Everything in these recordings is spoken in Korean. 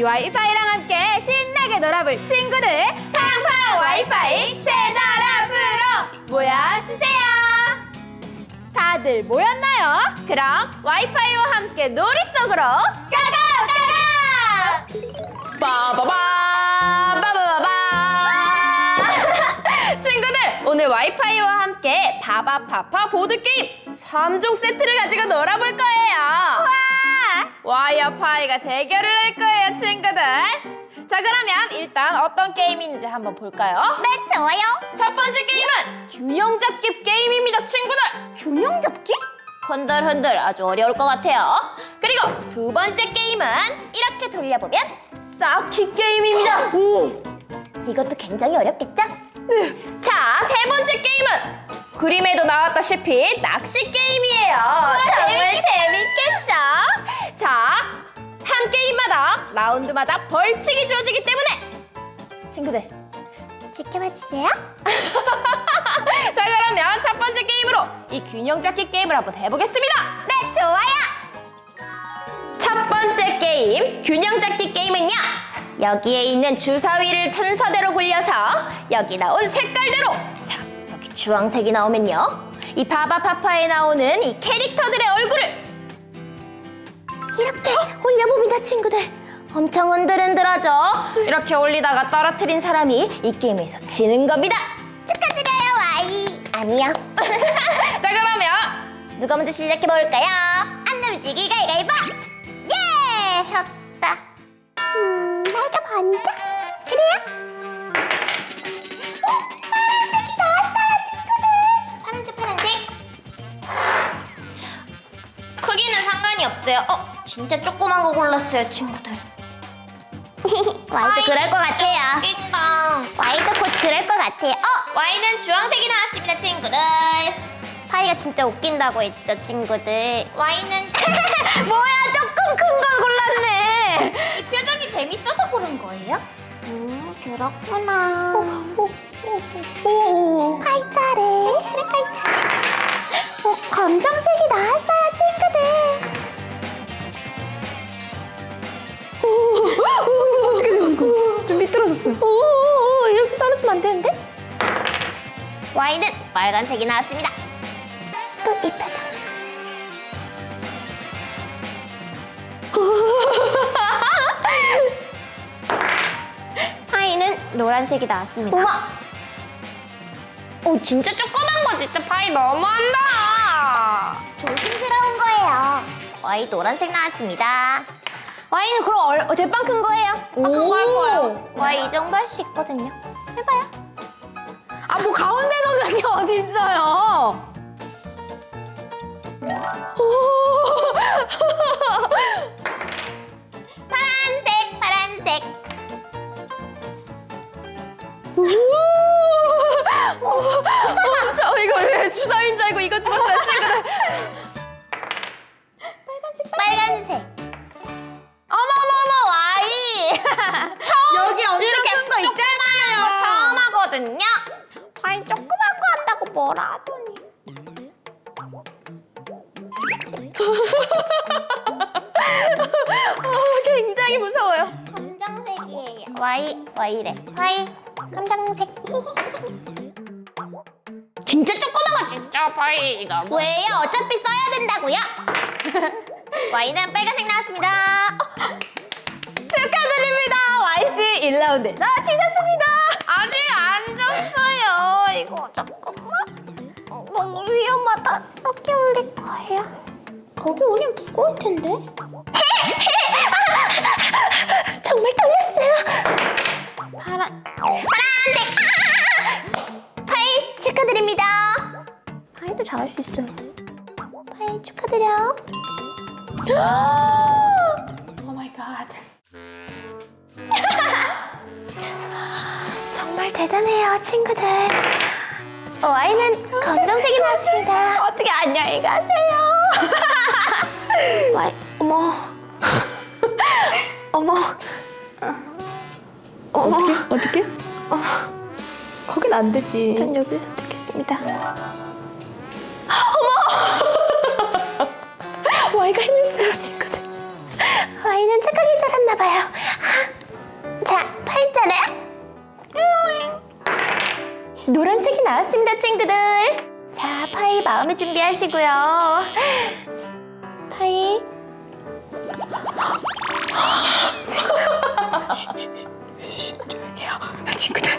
우리 와 이파이랑 함께 신나게 놀아볼 친구들. 팡팡 와이파이 채널 앞으로. 모여주세요. 다들 모였나요? 그럼 와이파이와 함께 놀이 속으로 가가 가가 빠바바 빠바바바. 친구들 오늘 와이파이와 함께 바바파파 보드게임 3종 세트를 가지고 놀아볼 거예요 와 와이어 파이가 대결을 할 거예요 친구들 자 그러면 일단 어떤 게임인지 한번 볼까요? 네, 좋아요. 첫 번째 게임은 균형 잡기 게임입니다 친구들 균형 잡기? 흔들흔들 아주 어려울 것 같아요 그리고 두 번째 게임은 이렇게 돌려보면 쌓기 게임입니다 이것도 굉장히 어렵겠죠? 자, 세 번째 게임은 그림에도 나왔다시피 낚시 게임이에요. 정말 재밌겠죠? 자, 한 게임마다 라운드마다 벌칙이 주어지기 때문에 친구들 지켜봐 주세요. 자 그러면 첫 번째 게임으로 이 균형 잡기 게임을 한번 해보겠습니다. 네, 좋아요. 첫 번째 게임 균형 잡기 게임은요 여기에 있는 주사위를 순서대로 굴려서 여기 나온 색깔대로 자 여기 주황색이 나오면요 이 바바파파에 나오는 이 캐릭터들의 얼굴을 이렇게 올려봅니다, 친구들. 엄청 흔들흔들하죠 이렇게 올리다가 떨어뜨린 사람이 이 게임에서 지는 겁니다 축하드려요, 와이. 아니요. 자 그러면 누가 먼저 시작해 볼까요? 안 넘지기 가위가위보. 예, 졌다. 음, 먼저. 그래요? 어, 파란색이 나왔어요, 친구들. 파란색, 파란색. 크기는 상관이 없어요 어 진짜 조그만 거 골랐어요 친구들 와이도 그럴 것 같아요. 있다 와이도 곧 그럴 것 같아요. 어, 와인은 주황색이 나왔습니다 친구들 파이가 진짜 웃긴다고 했죠, 친구들. 와인은 뭐야, 조금 큰 걸 골랐 그렇구나. 파이 차례. 차례, 파이 차례. 어, 검정색이 나왔어요, 친구들. 어떻게 된 거? 좀 미끄러졌어요 오, 이렇게 떨어지면 안 되는데? 와인은 빨간색이 나왔습니다. 또 이 표정. 파이는 노란색이 나왔습니다. 우와 오 진짜 조그만 거 진짜 파이 너무한다 조심스러운 거예요. 와이 노란색 나왔습니다. 와이는 그럼 얼, 어, 대빵 큰 거예요? 큰거할 거예요. 와이 이 정도 할 수 있거든요. 해봐요. 아 뭐 가운데 넣는 게 어디 있어요 파란색, 파란색. 저 이거 왜 주사위인 줄 알고 이거 집었어요 친구들 빨간색. 어머머머 와이 처음 여기 엄청 큰 거 있잖아요 처음 하거든요 파인 조그만 거 한다고 뭐라 하더니. 아, 굉장히 무서워요 검정색이에요. 와이, 와이래. 와이, 검정색. 진짜 조그만 거 진짜 파이 너무 왜요? 어차피 써야 된다고요? 와이는 빨간색 나왔습니다. 어, 축하드립니다 와이씨 1라운드에서 치셨습니다 아직 안 졌어요 이거 잠깐만 어, 너무 위험하다. 이렇게 올릴 거예요. 거기 올리면 무거울 텐데. 오 마이 갓 정말 대단해요, 친구들. 어, 와인은 검정색이 나왔습니다. 어떻게 안녕히 가세요 와이, 어머. 어머. 어머. 어떻게? 거긴 안 되지 전 여기를 선택했습니다. 아이는 착하게 자랐나 봐요. 아, 자, 팔자네. 노란색이 나왔습니다, 친구들. 자, 파이 마음의 준비하시고요. 파이. 친구들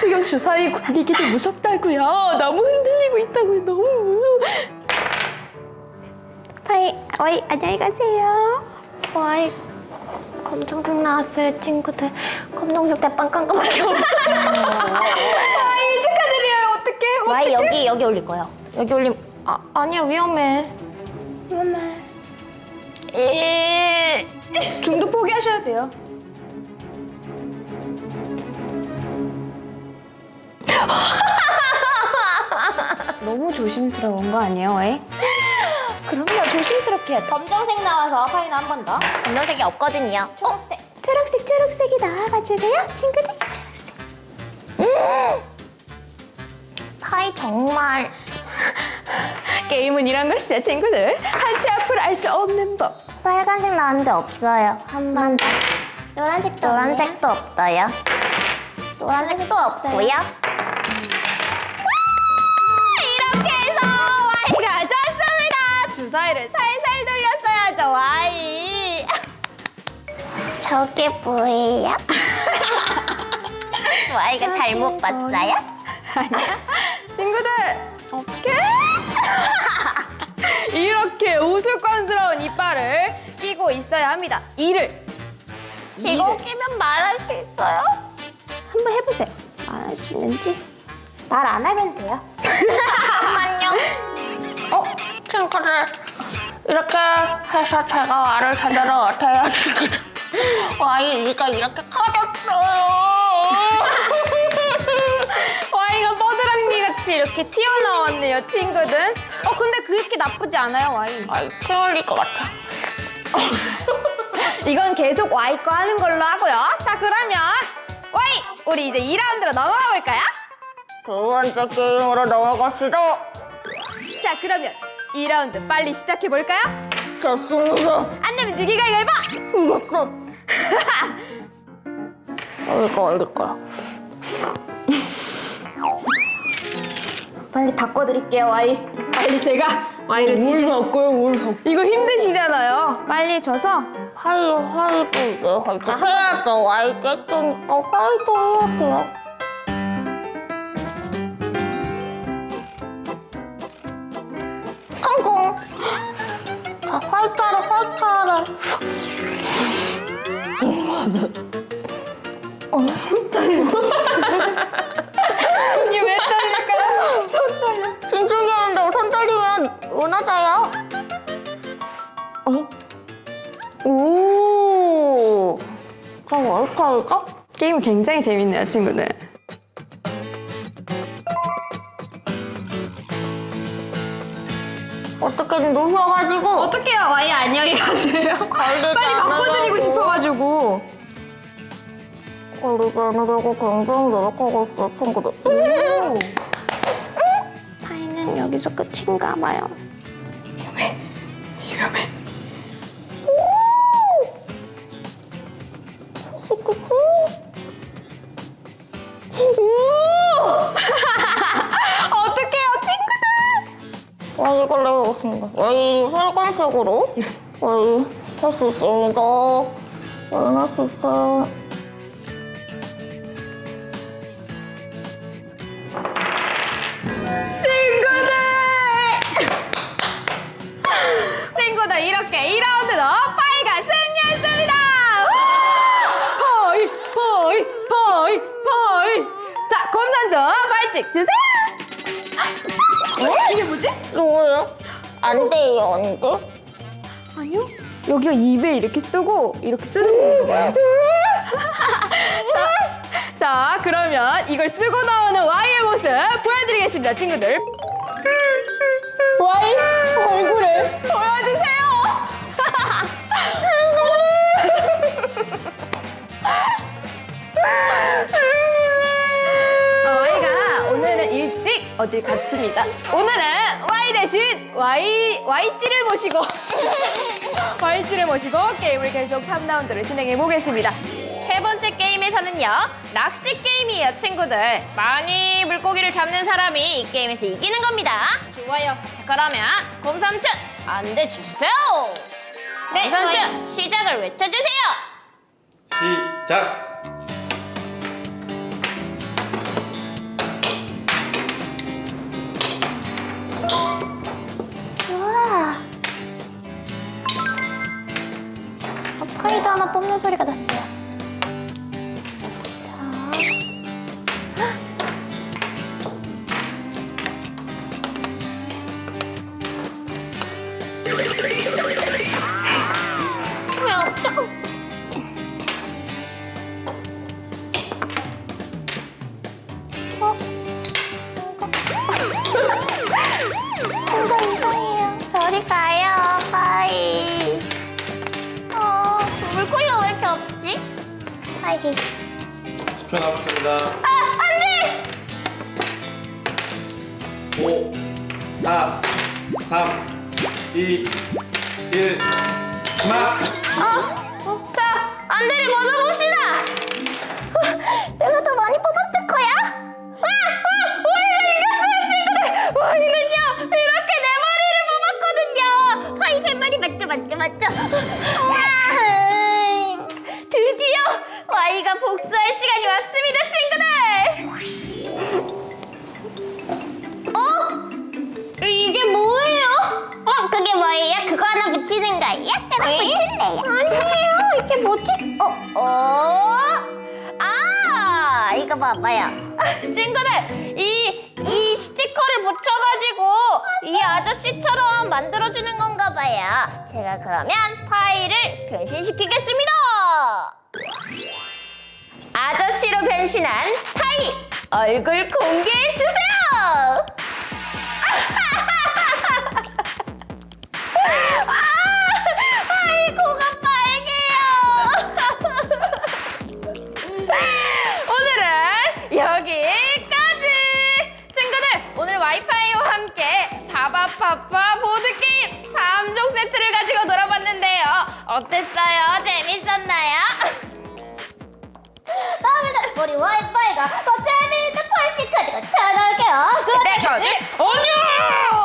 지금 주사위 굴리기 도 무섭다고요. 너무 흔들리고 있다고요. 너무 무서워. 파이, 어이, 안녕히 가세요. 와이, 검정색 나왔어요, 친구들. 검정색 대빵 깜깜하게 없어요. 아이 축하드려요. 어떡해? 와이, 여기, 여기 올릴 거예요. 여기 올림, 아, 아니야, 위험해. 위험해. 에 중도 포기하셔야 돼요. 너무 조심스러운 거 아니에요, 왜? 그럼요, 조심스럽게 해야죠. 검정색 나와서 파이는 한번 더. 검정색이 없거든요. 초록색. 초록색, 초록색이 나와가지고요, 친구들. 초록색. 음! 파이 정말. 게임은 이런 것이야, 친구들. 한치 앞을 알 수 없는 법. 빨간색 나왔는데 없어요. 한 번 더. 노란색도 노란색도 없어요. 노란색도 없고요. 주사위를 살살 돌렸어야죠, Y. 저게 뭐예요? 와이가 잘못 봤어요? 친구들, 어떻게? 이렇게 우스꽝스러운 이빨을 끼고 있어야 합니다. 이를. 이거 이를. 끼면 말할 수 있어요? 한번 해보세요. 말할 수 있는지. 말 안 하면 돼요. 잠깐만요. 어? 친구들. 이렇게 해서 제가 말을 제대로 못해야지. 와이, 이가 이렇게 커졌어요. Y가 뻐드랑니 같이 이렇게 튀어나왔네요, 친구들. 어, 근데 그렇게 나쁘지 않아요, Y. 아이, 피 흘릴 것 같아. 이건 계속 Y 거 하는 걸로 하고요. 자, 그러면 Y! 우리 이제 2라운드로 넘어가 볼까요? 두 번째 게임으로 넘어갑시다. 자, 그러면 2라운드 빨리 시작해 볼까요? 좋습니다. 안 내면 지기 가위바위보! 이겼어. 어, 이거 올릴 거야. 빨리 바꿔드릴게요, Y. 빨리 제가 Y를 지기. 바꿔요, 뭘 바꿔. 이거 힘드시잖아요. 빨리 져서 화이, 화이도 이제 같이 해야죠. 와이 깼으니까 화이도 해야 돼요. 자, 화이 차례, 화이 차례. 손이 왜 떨릴까요? 손 떨려. 신중히 하는데 손 떨리면 무너져요. 어? 오! 그럼 어떻게 할까? 게임 굉장히 재밌네요, 친구들. 어떻게든 누워가지고 어떡해요, Y 안녕히 가세요. 빨리 안 바꿔드리고. 싶어가지고. 안 하려고 굉장히 노력하고 있어, 친구들. 파이는 여기서 끝인가 봐요. 위험해. 어떡해요, 와, 이걸 내보겠습니다. 와이 빨간색으로 와이 할수 있습니다. 할수 있어요. 이렇게 2라운드도 파이가 승리했습니다! 파이, 파이, 파이, 파이. 자, 검산점 벌칙 주세요! 어? 이게 뭐지? 이거 뭐예요? 안 돼요, 안 돼? 아니요. 여기가 입에 이렇게 쓰고 이렇게 쓰는 건가요? 자, 자, 그러면 이걸 쓰고 나오는 Y의 모습 보여드리겠습니다, 친구들. Y 얼굴을 보여주세요. Y가 어딜 갔습니다. 오늘은 Y 대신 Y Y찌를 모시고 Y찌를 모시고 게임을 계속 3라운드를 진행해 보겠습니다. 세 번째 게임에서는요 낚시 게임이에요 친구들 많이 물고기를 잡는 사람이 이 게임에서 이기는 겁니다 좋아요 그러면 곰삼촌 안돼 주세요 네 곰삼촌 시작을 외쳐주세요 시작. 하나 뽑는 소 파이. 10초 남았습니다. 아, 안 돼! 5, 4, 3, 2, 1. 그만. 어, 자, 안대를 벗어봅시다. 붙일래요? 아니에요. 이게 뭐지? 어, 어? 아, 이거 봐봐요. 친구들, 이, 이 스티커를 붙여가지고 이 아저씨처럼 만들어주는 건가 봐요. 제가 그러면 파이를 변신시키겠습니다. 아저씨로 변신한 파이, 얼굴 공개해주세요! 어땠어요? 재밌었나요? 다음에는 우리 와이파이가 더 재미있는 벌칙 가지고 찾아올게요. 네, 저는 안녕